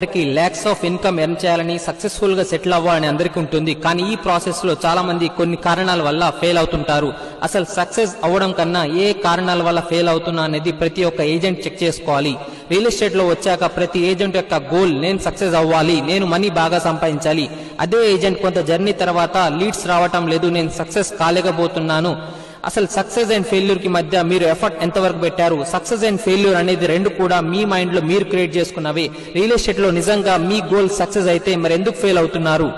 అందరికి lakhs of income earn చేయాలని సక్సెస్ఫుల్గా సెటిల్ అవ్వాలని అందరికీ ఉంటుంది. కానీ ఈ ప్రాసెస్లో చాలా మంది కొన్ని కారణాల వల్ల ఫెయిల్ అవుతుంటారు. అసలు సక్సెస్ అవ్వడం కన్నా ఏ కారణాల వల్ల ఫెయిల్ అవుతున్నా అనేది ప్రతి ఒక్క ఏజెంట్ చెక్ చేసుకోవాలి. రియల్ ఎస్టేట్లో వచ్చాక ప్రతి ఏజెంట్ యొక్క గోల్ నేను సక్సెస్ అవ్వాలి నేను మనీ బాగా సంపాదించాలి. అదే ఏజెంట్ కొంత జర్నీ తర్వాత లీడ్స్ రావటం లేదు నేను సక్సెస్ కాలేకపోతున్నాను. అసలు సక్సెస్ అండ్ ఫెయిల్యూర్కి మధ్య మీరు ఎఫర్ట్ ఎంతవరకు పెట్టారు? సక్సెస్ అండ్ ఫెయిల్యూర్ అనేది రెండు కూడా మీ మైండ్లో మీరు క్రియేట్ చేసుకున్నవి. రియల్ ఎస్టేట్లో నిజంగా మీ గోల్ సక్సెస్ అయితే మరి ఎందుకు ఫెయిల్ అవుతున్నారు?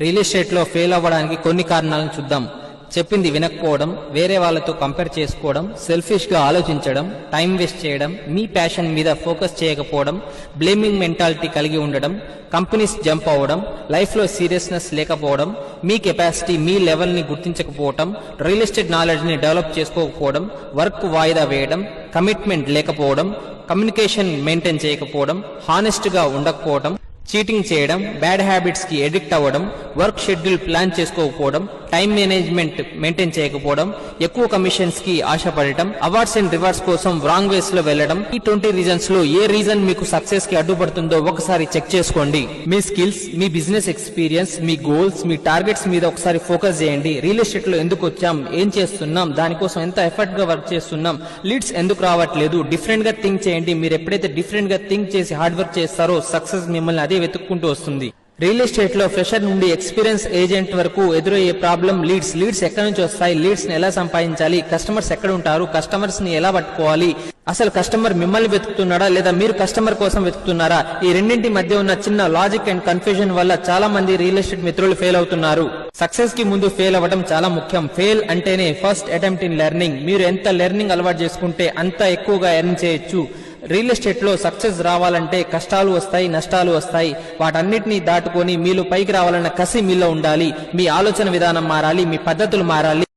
రియల్ ఎస్టేట్లో ఫెయిల్ అవ్వడానికి కొన్ని కారణాలను చూద్దాం. చెప్పింది వినకపోవడం వేరే వాళ్ళతో కంపేర్ చేసుకోవడం సెల్ఫిష్గా ఆలోచించడం టైం వేస్ట్ చేయడం మీ ప్యాషన్ మీద ఫోకస్ చేయకపోవడం బ్లేమింగ్ మెంటాలిటీ కలిగి ఉండడం కంపెనీస్ జంప్ అవ్వడం లైఫ్లో సీరియస్నెస్ లేకపోవడం మీ కెపాసిటీ మీ లెవెల్ని గుర్తించకపోవడం రియల్ ఎస్టేట్ నాలెడ్జ్ని డెవలప్ చేసుకోకపోవడం వర్క్ వాయిదా వేయడం కమిట్మెంట్ లేకపోవడం కమ్యూనికేషన్ మెయింటైన్ చేయకపోవడం హానెస్ట్గా ఉండకపోవడం చీటింగ్ చేయడం బ్యాడ్ హ్యాబిట్స్కి ఎడిక్ట్ అవ్వడం వర్క్ షెడ్యూల్ ప్లాన్ చేసుకోకపోవడం టైం మేనేజ్మెంట్ మెయింటైన్ చేయకపోవడం ఎక్కువ కమిషన్స్కి ఆశపడటం అవార్డ్స్ అండ్ రివార్డ్స్ కోసం రాంగ్ వేస్లో వెళ్ళడం ఈ ట్వంటీ రీజన్స్లో ఏ రీజన్ మీకు సక్సెస్కి అడ్డుపడుతుందో ఒకసారి చెక్ చేసుకోండి. మీ స్కిల్స్ మీ బిజినెస్ ఎక్స్పీరియన్స్ మీ గోల్స్ మీ టార్గెట్స్ మీద ఒకసారి ఫోకస్ చేయండి. రియల్ ఎస్టేట్లో ఎందుకు వచ్చాం ఏం చేస్తున్నాం దానికోసం ఎంత ఎఫర్ట్గా వర్క్ చేస్తున్నాం లీడ్స్ ఎందుకు రావట్లేదు డిఫరెంట్గా థింక్ చేయండి. మీరు ఎప్పుడైతే డిఫరెంట్గా థింక్ చేసి హార్డ్ వర్క్ చేస్తారో సక్సెస్ మిమ్మల్ని అదే వెతుక్కుంటూ వస్తుంది. రియల్ ఎస్టేట్లో ఫ్రెషర్ నుండి ఎక్స్పీరియన్స్ ఏజెంట్ వరకు ఎదురయ్యే ప్రాబ్లం లీడ్స్. లీడ్స్ ఎక్కడి నుంచి వస్తాయి? లీడ్స్ని ఎలా సంపాదించాలి? కస్టమర్స్ ఎక్కడ ఉంటారు? కస్టమర్స్ని ఎలా పట్టుకోవాలి? అసలు కస్టమర్ మిమ్మల్ని వెతుకుతున్నాడా లేదా మీరు కస్టమర్ కోసం వెతుకుతున్నారా? ఈ రెండింటి మధ్య ఉన్న చిన్న లాజిక్ అండ్ కన్ఫ్యూజన్ వల్ల చాలా మంది రియల్ ఎస్టేట్ మిత్రులు ఫెయిల్ అవుతున్నారు. సక్సెస్కి ముందు ఫెయిల్ అవ్వడం చాలా ముఖ్యం. ఫెయిల్ అంటేనే ఫస్ట్ అటెంప్ట్ ఇన్ లెర్నింగ్. మీరు ఎంత లెర్నింగ్ అలవాటు చేసుకుంటే అంత ఎక్కువగా ఎర్న్ చేయొచ్చు. రియల్ ఎస్టేట్లో సక్సెస్ రావాలంటే కష్టాలు వస్తాయి నష్టాలు వస్తాయి. వాటన్నిటిని దాటుకొని మీలో పైకి రావాలన్న కసి మీలో ఉండాలి. మీ ఆలోచన విధానం మారాలి మీ పద్ధతులు మారాలి.